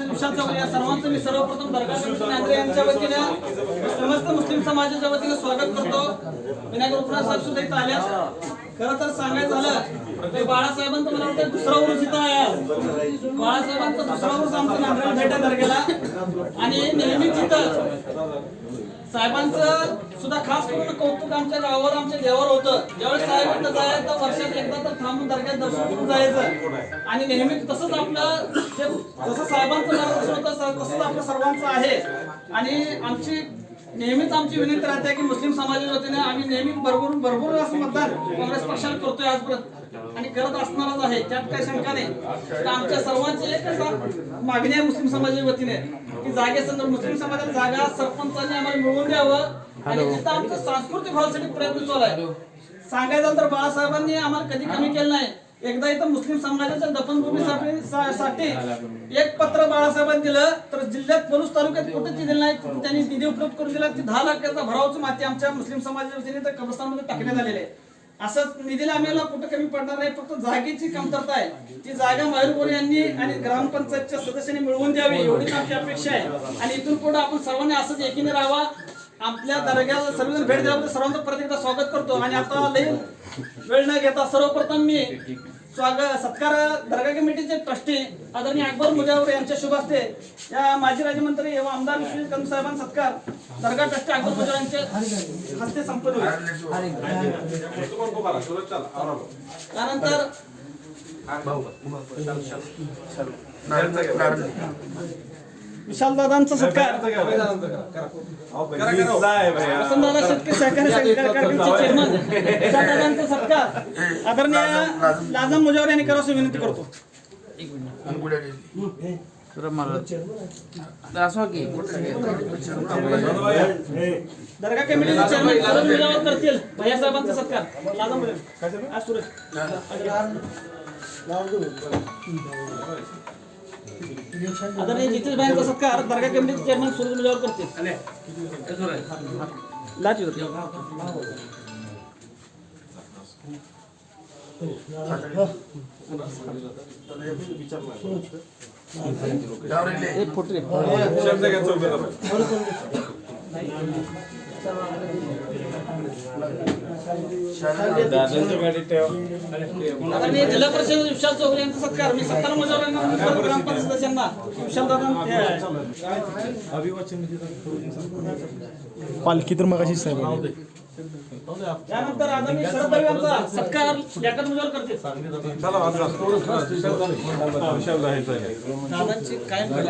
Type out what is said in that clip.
प्रसिद्ध विशाल चौगले या सर्वांचं मी सर्वप्रथम दर्गा कमिटी यांच्या वतीने समस्त मुस्लिम समाजाच्या वतीने स्वागत करतो. विनायक रुपनाथ साहेब सुद्धा इथं आल्या खरं तर सांगायचं झालं ते बाळासाहेबांचं मला वाटतं दुसरा उरूस इथं आहे. बाळासाहेबांचा दुसरा उरूस आमचं नांद्रेला भेटा दर्गेला आणि नेहमीच इथं साहेबांचं सुद्धा खास करून कौतुक आमच्या गावावर आमच्या देवावर होतं. ज्यावेळेस साहेब इथं जायचं वर्षात एकदा तर थांबून दर्ग्यात दर्शन करून जायचं. आणि नेहमी तसंच आपलं जे जसं साहेबांचं मार्गदर्शन होतं तसंच आपलं सर्वांचं आहे. आणि आमची नेहमीच आमची विनंती राहते की मुस्लिम समाजाच्या वतीने आम्ही नेहमी भरपूर भरपूर असं मतदान काँग्रेस पक्षाला करतोय आजपर्यंत. आणि करत असणारच आहे. त्यात काही शंका नाही. तर आमच्या सर्वांची एकच मागणी आहे मुस्लिम समाजाच्या वतीने. की जागेसंदर्भात मुस्लिम समाजाला जागा सरपंचांनी आम्हाला मिळवून द्यावं. आणि तिथं आमचं सांस्कृतिक व्हायसाठी प्रयत्न चालू आहे. सांगायचं तर बाळासाहेबांनी आम्हाला कधी कमी केलं नाही. एकदा इथं मुस्लिम समाजाच्या दफनभूमीसाठी साठी एक पत्र बाळासाहेबांनी दिलं तर जिल्ह्यात पलूस तालुक्यात कुठे ते दिलं नाही. तिथं त्यांनी निधी उपलब्ध करून दिला. ती दहा लाखाचा भरावची माती आमच्या मुस्लिम समाजाच्या वतीने तर कब्रस्तानमध्ये टाकण्यात आलेली असंच निधीला आम्हाला कुठं कमी पडणार नाही फक्त जागेची कमतरता आहे. ती जागा मयूर गोरे यांनी आणि ग्रामपंचायतच्या सदस्यांनी मिळवून द्यावी एवढीच आमची अपेक्षा आहे. आणि इथून पुढे आपण सर्वांनी असंच एकीने राहावा. आपल्या दर्ग्याला सर्वजण भेट द्यावं. सर्वांचं परत एकदा स्वागत करतो. आणि आता लई वेळ न घेता सर्वप्रथम मी स्वागत सत्कार दर्गा कमिटीचे ट्रस्टी आदरणीय अकबर मुजावर यांच्या शुभ हस्ते या माजी राज्यमंत्री एवं आमदार विश्वजित कंद साहेबांचा सत्कार दर्गा ट्रस्टी अकबर मुजावर यांचे हस्ते संपन्न होईल. त्यानंतर विशाल दादांचा सत्कार. वसंतदादा शेतकरी सहकारी चेअरमन. सत्कार. आदरणीय लाजम मुजावर यांनी करावं विनंती करतो. दर्गा कमिटीचे चेअरमन सूरज मुजावर करतील. भैया साहेबांचा सत्कार. लाजम मुजावर. आज सूरज आदरणीय जितेश भाईंचा सत्कार दर्गा कमिटीचे चेअरमन सूरज मुजावर करतील. लाच येतो. एक फुट रे. आदरणीय जिल्हा परिषद विशाल चौधरी यांचा सत्कार मी सत्कार ग्रामपंचायत सदस्यांना विशाल दादा पालखी तर मगाशी साहेब त्यानंतर आदरणीय शरद भाई यांचा सत्कार याकत मुजावर करतील. दादांची काय नाही.